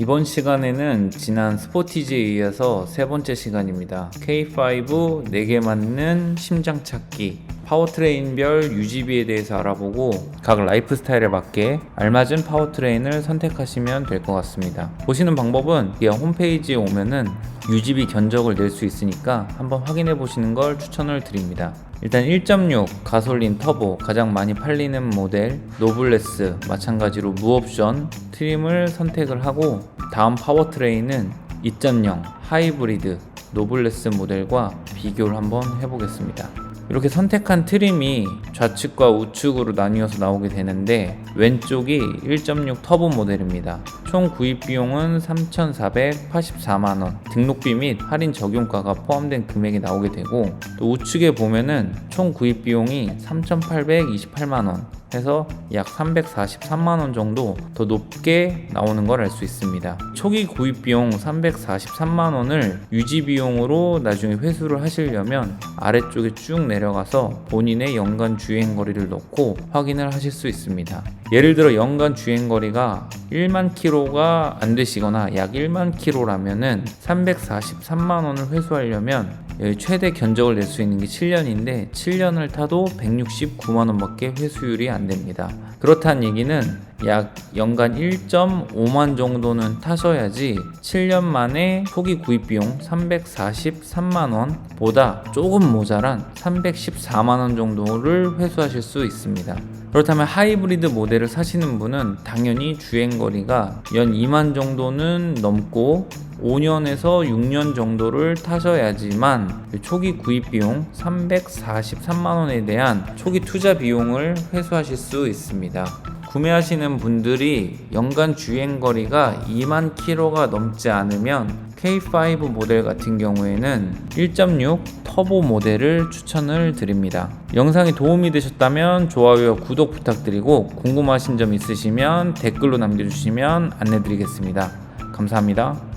이번 시간에는 지난 스포티지에 이어서 세 번째 시간입니다. K5 4개 맞는 심장 찾기 파워트레인별 유지비에 대해서 알아보고 각 라이프 스타일에 맞게 알맞은 파워트레인을 선택하시면 될 것 같습니다. 보시는 방법은 기아 홈페이지에 오면은 유지비 견적을 낼 수 있으니까 한번 확인해 보시는 걸 추천을 드립니다. 일단 1.6 가솔린 터보 가장 많이 팔리는 모델 노블레스 마찬가지로 무옵션 트림을 선택을 하고 다음 파워트레인은 2.0 하이브리드 노블레스 모델과 비교를 한번 해보겠습니다. 이렇게 선택한 트림이 좌측과 우측으로 나뉘어서 나오게 되는데 왼쪽이 1.6 터보 모델입니다. 총 구입 비용은 3,484만원, 등록비 및 할인 적용가가 포함된 금액이 나오게 되고 또 우측에 보면은 총 구입 비용이 3,828만원 해서 약 343만 원 정도 더 높게 나오는 걸 알 수 있습니다. 초기 구입 비용 343만 원을 유지 비용으로 나중에 회수를 하시려면 아래쪽에 쭉 내려가서 본인의 연간 주행 거리를 넣고 확인을 하실 수 있습니다. 예를 들어 연간 주행 거리가 1만 킬로가 안 되시거나 약 1만 킬로라면은 343만 원을 회수하려면 최대 견적을 낼 수 있는 게 7년인데 7년을 타도 169만 원밖에 회수율이 안 됩니다. 그렇다는 얘기는 약 연간 1.5만 정도는 타셔야지 7년 만에 초기 구입 비용 343만 원보다 조금 모자란 314만 원 정도를 회수하실 수 있습니다. 그렇다면 하이브리드 모델을 사시는 분은 당연히 주행 거리가 연 2만 정도는 넘고 5년에서 6년 정도를 타셔야지만 초기 구입 비용 343만 원에 대한 초기 투자 비용을 회수하실 수 있습니다. 구매하시는 분들이 연간 주행 거리가 2만 킬로가 넘지 않으면 K5 모델 같은 경우에는 1.6 터보 모델을 추천을 드립니다. 영상이 도움이 되셨다면 좋아요와 구독 부탁드리고 궁금하신 점 있으시면 댓글로 남겨주시면 안내드리겠습니다. 감사합니다.